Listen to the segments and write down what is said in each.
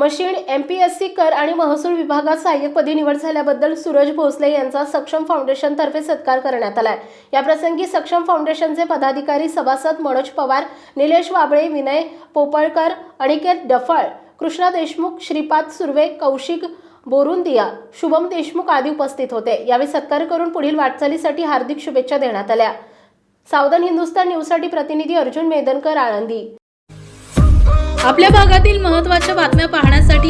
Machine M P S C कर आणि महसूल विभागात सहाय्यकपदी निवड झाल्याबद्दल सूरज भोसले यांचा सक्षम फाउंडेशन तर्फे सत्कार करण्यात आलाय. याप्रसंगी सक्षम फाउंडेशनचे पदाधिकारी सभासद मनोज पवार निलेश वाबळे विनय पोपळकर अनिकेत डफळ कृष्णा देशमुख श्रीपाद सुर्वे कौशिक बोरुंदिया शुभम देशमुख आदी उपस्थित होते. यावेळी सत्कार करून पुढील वाटचालीसाठी हार्दिक शुभेच्छा देण्यात आल्या. सावधान हिंदुस्तान न्यूजसाठी प्रतिनिधी अर्जुन मेदनकर आळंदी. आपल्या भागातील महत्त्वाच्या बातम्या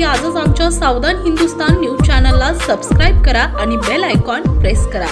पाहण्यासाठी आजच आमच्या सावधान हिंदुस्तान न्यूज चॅनलला सबस्क्राईब करा आणि बेल आयकॉन प्रेस करा.